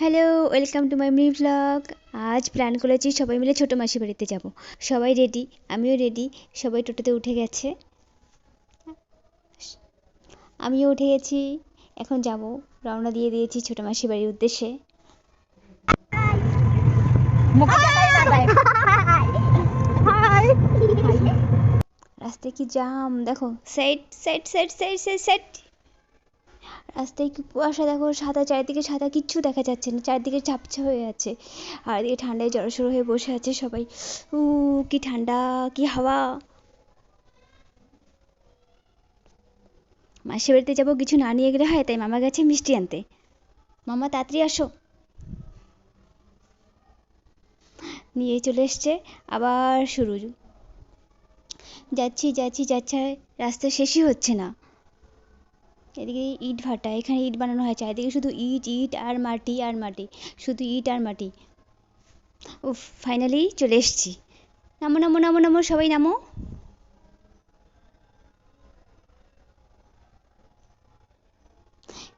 Hello welcome to my মি vlog আজ plan করেছি সবাই মিলে ছোটো মাসি বাড়িতে যাব। সবাই রেডি? আমিও রেডি। সবাই টোটোতে উঠে গেছে। আমিও উঠে গেছি। এখন যাব। রওনা দিয়ে দিয়েছি ছোটো মাসি বাড়ির উদ্দেশ্যে। রাস্তায় কি জাম দেখো set set set set set set রাস্তায় কুয়াশা, দেখো সাদা চারিদিকে সাদা, কিচ্ছু দেখা যাচ্ছে না, চারিদিকে ঝাপসা হয়ে আছে। আর এদিকে ঠান্ডায় জড়সড় হয়ে বসে আছে সবাই। উ কি ঠান্ডা, কি হাওয়া। মাসির বাড়িতে যাব, কিছু না নিয়ে গেলে হয়, তাই মামা গেছে মিষ্টি আনতে। মামা, তাড়াতাড়ি আসো। নিয়ে চলে এসছে, আবার শুরু। যাচ্ছি যাচ্ছি, যাচ্ছে রাস্তা শেষই হচ্ছে না। এদিকে ইট ভাটা, এখানে ইট বানানো হয় চারিদিকে শুধু ইট ইট আর মাটি আর মাটি, শুধু ইট আর মাটি। ও ফাইনালি চলে এসেছি। নামো নামো নামো নামো, সবাই নামো।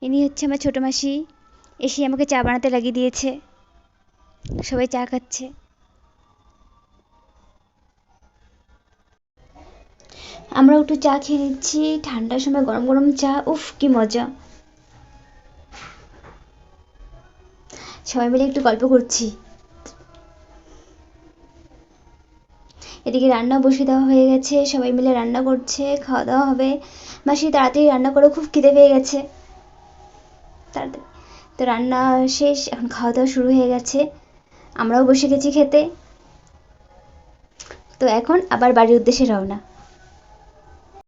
ইনি হচ্ছে আমার ছোটো মাসি, এসে আমাকে চা বানাতে লাগিয়ে দিয়েছে। সবাই চা খাচ্ছে। আমরা একটু চা খেয়ে নিচ্ছি, ঠান্ডার সময় গরম গরম চা, উফ, কি মজা। সবাই মিলে একটু গল্প করছি। এদিকে রান্না বসিয়ে দেওয়া হয়ে গেছে, সবাই মিলে রান্না করছে, খাওয়া দাওয়া হবে। মাসি তাড়াতাড়ি রান্না করে খুব খিদে পেয়ে গেছে। তো রান্না শেষ, এখন খাওয়া দাওয়া শুরু হয়ে গেছে। আমরাও বসে গেছি খেতে। তো এখন আবার বাড়ির উদ্দেশ্যে রওনা।